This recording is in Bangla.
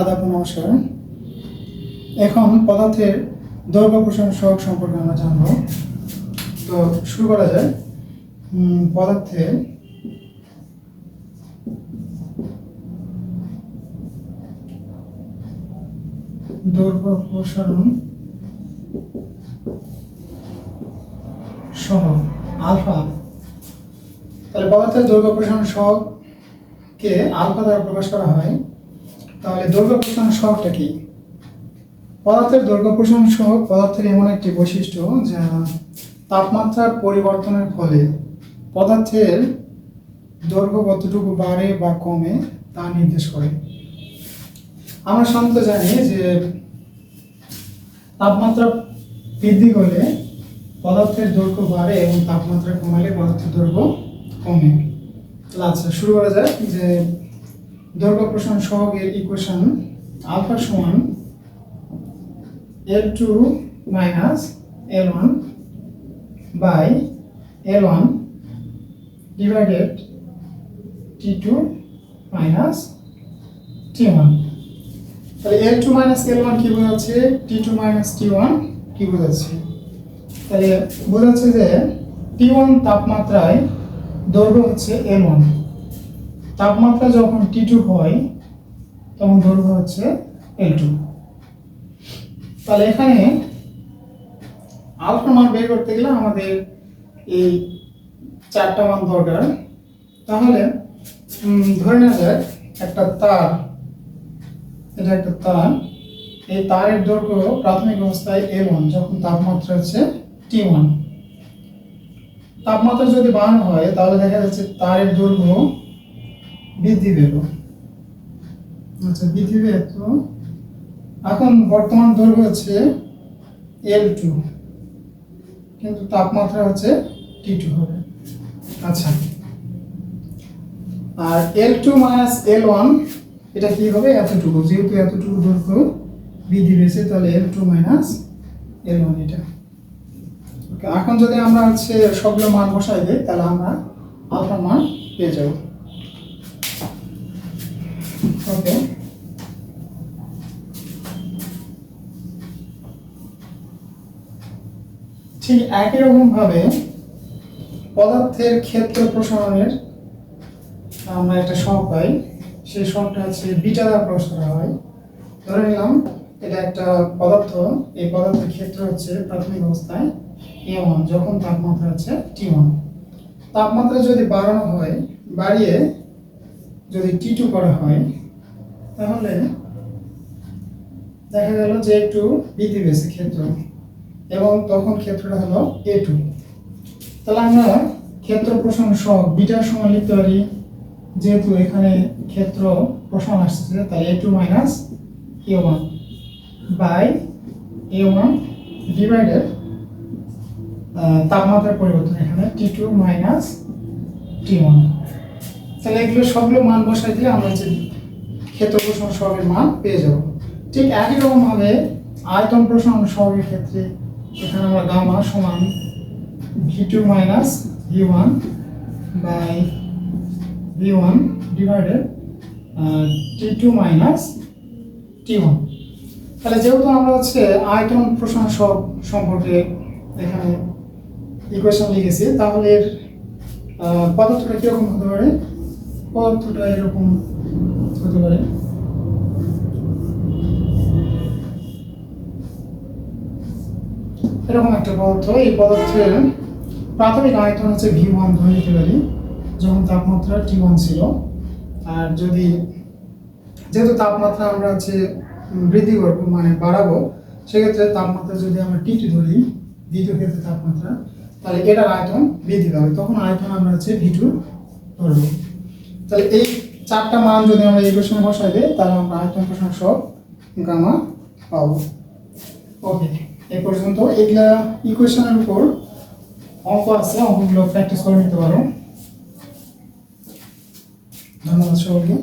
আদাব ও নমস্কার এখন পদার্থের দৈর্ঘ্য প্রসারণ সহগ সম্পর্কে আমরা জানব। তো শুরু করা যায়। পদার্থের দৈর্ঘ্য প্রসারণ সহ আলফা। তাহলে পদার্থের দৈর্ঘ্য প্রসারণ সহগকে আলফা দ্বারা প্রকাশ করা হয় তাহলে দৈর্ঘ্য প্রসারণ সহগটা কি? পদার্থের দৈর্ঘ্য প্রসারণ সহগ পদার্থের এমন একটি বৈশিষ্ট্য যা তাপমাত্রার পরিবর্তনের ফলে পদার্থের দৈর্ঘ্য কতটুকু বাড়ে বা কমে তা নির্দেশ করে। আমরা সাধারণত জানি যে তাপমাত্রা বৃদ্ধি করলে পদার্থের দৈর্ঘ্য বাড়ে এবং তাপমাত্রা কমালে পদার্থের দৈর্ঘ্য কমে। আচ্ছা শুরু করা যায় যে দৈর্ঘ্য প্রসারণ সহগের ইকুয়েশন আলফা সমান L two minus L one by L one divided T two minus T one তাহলে L two minus L one কী বোঝাচ্ছে? T two minus T one কী বোঝাচ্ছে? তাহলে বোঝাচ্ছে যে টি ওয়ান তাপমাত্রায় দৈর্ঘ্য হচ্ছে এল ওয়ান তাপমাত্রা যখন টি টু হয়, তখন দৈর্ঘ্য হচ্ছে এল টু তাহলে এখানে আলফা মান বের করতে গেলে আমাদের এই চারটা মান দরকার। তাহলে ধরে নেওয়া যায় একটা তার, এটা একটা তার। এই তারের দৈর্ঘ্য প্রাথমিক অবস্থায় এল ওয়ান যখন তাপমাত্রা হচ্ছে টি ওয়ান তাপমাত্রা যদি বাড়ানো হয়, তাহলে দেখা যাচ্ছে তারের দৈর্ঘ্য বৃদ্ধি পেল আচ্ছা বৃদ্ধি পেয়ে তো। এখন বর্তমান দৈর্ঘ্য হচ্ছে এল টু কিন্তু তাপমাত্রা হচ্ছে টি টু হবে। আচ্ছা আর L two minus L one এটা কি হবে? এতটুকু। যেহেতু এতটুকু দৈর্ঘ্য বৃদ্ধি পেয়েছে তাহলে L two minus L one এটা। এখন যদি আমরা হচ্ছে সবগুলো মান বসাই দিই, তাহলে আমরা আলফা মান পেয়ে যাব। ওকে ঠিক একই রকম ভাবে পদার্থের ক্ষেত্র প্রসারণের আমরা একটা শখ পাই। সেই শখটা হচ্ছে বিটা দ্বারা প্রকাশ হয়। ধরে নিলাম, এটা একটা পদার্থ। এই পদার্থের ক্ষেত্র হচ্ছে প্রাথমিক অবস্থায় এ ওয়ান যখন তাপমাত্রা হচ্ছে টি ওয়ান তাপমাত্রা যদি বাড়ানো হয়, বাড়িয়ে যদি টি টু করা হয় তাহলে দেখা গেল যে একটু বৃদ্ধি পেয়েছে ক্ষেত্র। এবং তখন ক্ষেত্রটা হলো এ টু তাহলে আমরা ক্ষেত্র প্রসারণ সহ বিটার সমান লিখতে পারি। যেহেতু এখানে ক্ষেত্র প্রসারণ আসছে, তাহলে A two minus A one by A one divided তাপমাত্রার পরিবর্তন এখানে T two minus T one তাহলে এগুলো সবগুলো মান বসাই দিয়ে আমরা হচ্ছে ক্ষেত্র প্রসারণ সহগের মান পেয়ে যাব। ঠিক একই রকমভাবে আয়তন প্রসারণ সহগের ক্ষেত্রে এখানে আমরা গামা সমান V two minus V one by V one divided T two minus T one তাহলে যেহেতু আমরা হচ্ছে আয়তন প্রসারণ সহগ সম্পর্কে এখানে ইকুয়েশন লিখেছি, তাহলে এর পদার্থটা কীরকম হতে পারে? পদার্থটা এরকম হতে পারে। এরকম একটা পদার্থ, এই পদার্থের প্রাথমিক আয়তন হচ্ছে ভি ওয়ান ধরে নিতে পারি, যখন তাপমাত্রা টি ওয়ান ছিল। আর যদি, যেহেতু তাপমাত্রা আমরা হচ্ছে বৃদ্ধি করব মানে বাড়াবো, সেক্ষেত্রে তাপমাত্রা যদি আমরা টি টু ধরি, দ্বিতীয় ক্ষেত্রে তাপমাত্রা, তাহলে এটার আয়তন বৃদ্ধি পাবে। তখন আয়তন আমরা হচ্ছে ভি টু ধরবো। তাহলে এই চারটা মান যদি আমরা ইকুয়েশনে বসাই দিই, তাহলে আমরা আয়তন প্রসারণ সব গামা পাবো। ওকে এই পর্যন্ত এগুলা ইকুয়েশনের উপর অঙ্ক আছে, অঙ্কগুলো প্র্যাকটিস করে নিতে পারো। ধন্যবাদ সকলকে।